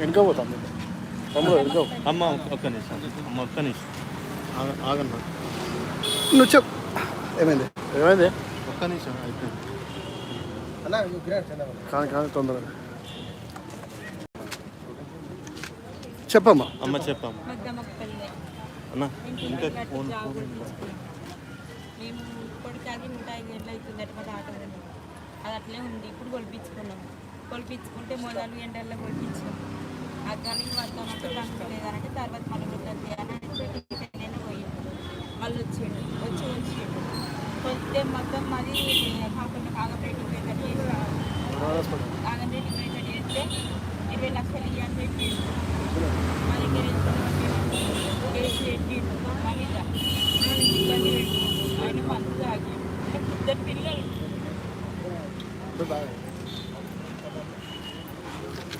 వెనుక పోతాం తమ్ముడు వెనుక. అమ్మ ఒక్క నిమిషం అమ్మ ఒక్క నిమిషం. ఆగ- ఆగన్నా నువ్వు చెప్పు. ఏమైంది? ఏమైంది? ఒక్క నిమిషం అయిపోయింది. కానీ కానీ తొందరగా. చెప్పమ్మా. అమ్మ చెప్పమ్మ. అన్న ఇంకా ఫోన్. మేము కొడుకాకి నూట ఐదు ఏళ్ళు అవుతుంది అటు మాట ఆట ఉంది. అది అట్లే ఉంది. ఇప్పుడు కొలిపించుకున్నాం. కొలిపించుకుంటే మొదలు ఎండల్లో కొలిపించాం. ఆ కానీ వద్దామంటే బంకు లేదనంటే తర్వాత మళ్ళీ ఉంటుంది అని అంటే నేను పోయింది మళ్ళీ వచ్చిండు వచ్చి ఉంచిండు కొద్దిగా మొత్తం మాది కాకుండా కాగపేట పోయినట్టు కాగపేట పోయినట్టు చేస్తే ఇరవై లక్షలు ఇవ్వాలి పెట్టిండు మా దగ్గర కేసు పెట్టిండు మా మీద ఇబ్బంది పెట్టి ఆయన మందు తాగి ఇద్దరు పిల్లలు ఎవరు ఎవరు ఎవరు అడ్డుకున్నారు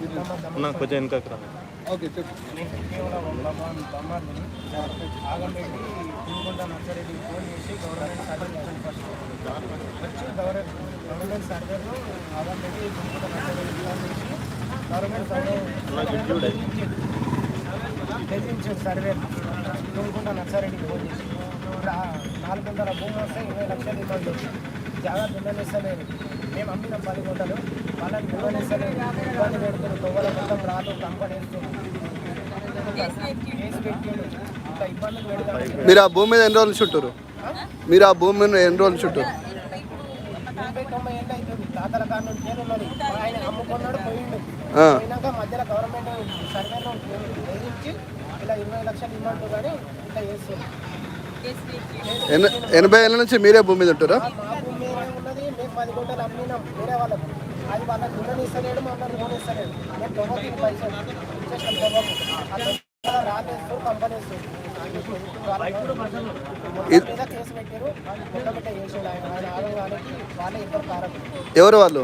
అన్న కొంచెం వెనకకు రా. ఫోన్ చేసి గవర్నమెంట్ సర్వే వచ్చి గవర్నమెంట్ గవర్నమెంట్ సర్వేలో ఆగంరెడ్డి కొనుక్కుంటా నర్సరెడ్డి ఫోన్ చేసి ఇప్పుడు నాలుగు వందల భూమి వస్తే ఇరవై లక్షలు ఇవ్వండి. జాగ్రత్త ఉండనిస్తలేదు మేము అమ్మిన పది గుంటలు వాళ్ళని ఉండనిస్తలేదు ఇబ్బంది పెడుతున్నారు. తొవ్వల మొత్తం రాళ్ళు కంపని ఇట్లా ఇబ్బందులు పెడతారు. మీరు ఆ భూమి మీద ఎన్ని రోజులు చుట్టూరు? మీరు ఆ భూమి మీద ఎన్ని రోజులు చుట్టూరు? తొంభై తొంభై ఏళ్ళు అవుతుంది తాతల కాడ నుంచి నేను ఉన్నది. ఆయన అమ్ముకున్నాడు పోయిండు. ఆ. పోయినాక మధ్యలో గవర్నమెంట్ సర్వేలో వేయించి ఇలా ఇరవై లక్షలు కానీ ఇట్లా చేస్తుంది. ఎనభై ఏళ్ళ నుంచి మీరే భూమి మీద ఉంటారా మా భూమి మీదే ఉన్నది మేము పది గుంటలు అమ్మినాం వేరే వాళ్ళకు. అది వాళ్ళకి గుండెని ఇస్తలేడు మమ్మల్ని లోన్ ఇస్తలేడు. మేము తొవ్వకి పైసలు ఇచ్చేసాం తొవ్వకు ఆ తొవ్వకు రాజేస్తూ కంపెనీ మీద కేసు పెట్టారు. మొట్టమొదట చేసాడు ఆయన ఆయన ఆగడానికి వాళ్ళే ఇద్దరు కారణం ఎవరు వాళ్ళు?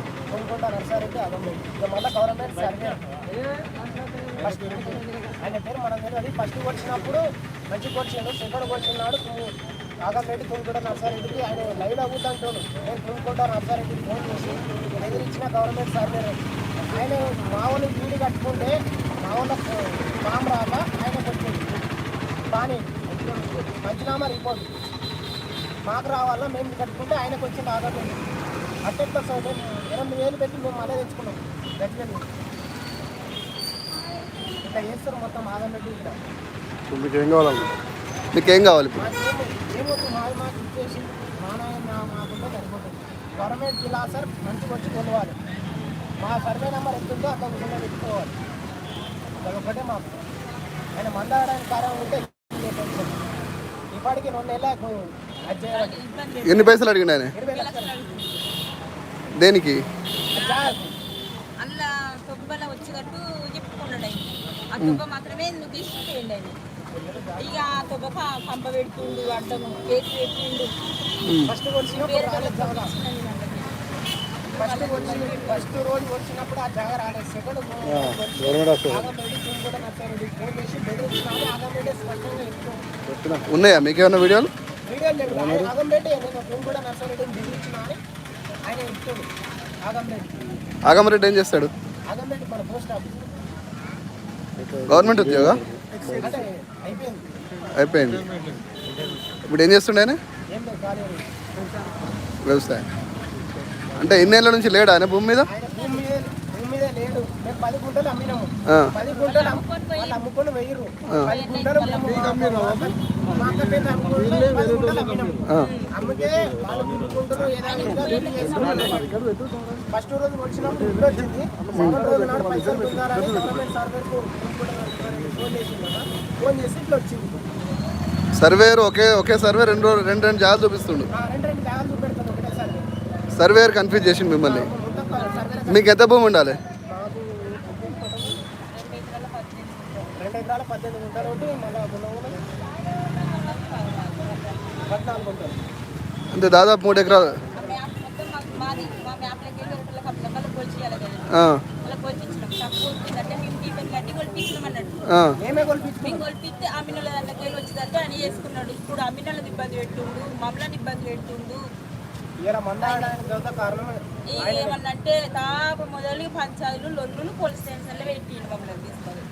ఆయన పేరు మన తెలియదు. ఫస్ట్ మంచి వచ్చిండు సెకండ్ వచ్చినాడు నాగంరెడ్డి కొనుక్కుంటా నర్సారెడ్డికి ఆయన లైవ్ అవ్వుతుంటాడు నేను కొనుక్కుంటా నర్సారెడ్డికి ఫోన్ చేసి ఎదిరించిన గవర్నమెంట్ సర్వే ఆయన మా వాళ్ళు వీడి కట్టుకుంటే మా వాళ్ళకు పాము రాక ఆయన కొట్టింది కానీ పంచనామా రిపోర్ట్ మాకు రావాలా మేము కట్టుకుంటే ఆయనకు వచ్చింది ఆగంరెడ్డి అట్టెట్లా సార్ మేము ఎనిమిది వేలు పెట్టి మేము మళ్ళీ తెచ్చుకున్నాం. గట్టిగా ఇట్లా చేస్తారు మొత్తం ఆగంరెడ్డి ఇక్కడ మీకు ఏం కావాలన్నా మీకేం కావాలి ఇప్పుడు మాకేమో ఏమొద్దు మాది మాకు ఇచ్చేసి మా నాయన మా మాకుంటే సరిపోతుంది ఇలా సార్ మంచిగా వచ్చి కొలవాలి. మా సర్వే నెంబర్ ఎంత ఉందో అంత విధంగా పెట్టుకోవాలి. అదొకటే మాకు ఆయన మందాడానికి కారణం ఉంటే. ఇప్పటికి రెండు నెలలకు ఎన్ని పైసలు అడిగిండు ఆయన? దేనికి. అలా తొబ్బల వచ్చినట్టు చెప్పుకున్నాడు ఆయన. ఆ తొబ్బ మాత్రమే నువ్వు తీసుకుపోయిండు ఆయన? ఇక ఆ తొబ్బ క- కంప పెడుతుండు అడ్డము కేసు పెట్టిండు. ఫస్ట్ వచ్చినప్పుడు పేరు రాలేదు జాగా వచ్చిందని వాళ్ళకి. ఫస్ట్ వచ్చి ఫస్ట్ రోజు వచ్చినప్పుడు ఆ జాగా రాలేదు సెకండ్ ఉన్నాయా? మీకేమైనా వీడియోలు? ఆగంరెడ్డి ఏం చేస్తాడు? గవర్నమెంట్ ఉద్యోగా? అయిపోయింది. ఇప్పుడు ఏం చేస్తుండే వ్యవసాయం. అంటే ఎన్నేళ్ళ నుంచి లేడా ఆయన భూమి మీద? ఆయన ఫస్ట్ రోజు వచ్చినప్పుడు ఇల్లు వచ్చింది సెకండ్ రోజు నాడు పైసలు గవర్నమెంట్ ఫోన్ చేసి ఇట్లా వచ్చింది ఒకే ఒకే సర్వే రెండు రెండు రెండు జాగ్రత్త చూపిస్తుండు ఆ రెండు రెండు బ్యాగులు చూపెడతాను ఒకటేసారి సర్వేయర్ కన్ఫ్యూజ్ చేసింది మిమ్మల్ని. మీకు ఎంత భూమి ఉండాలి? రెండు మళ్ళీ అంటే దాదాపు మూడు ఎకరాలు. మాకు మాది మా అని ఇప్పుడు ఇబ్బంది పెట్టుండు మమ్మల్ని ఇబ్బంది పెట్టుండు ఏమన్నంటే తాప మొదలు పంచాయతీలు లొల్లులు పోలీస్ స్టేషన్లో పెట్టిండు మమ్మల్ని తీసుకొని.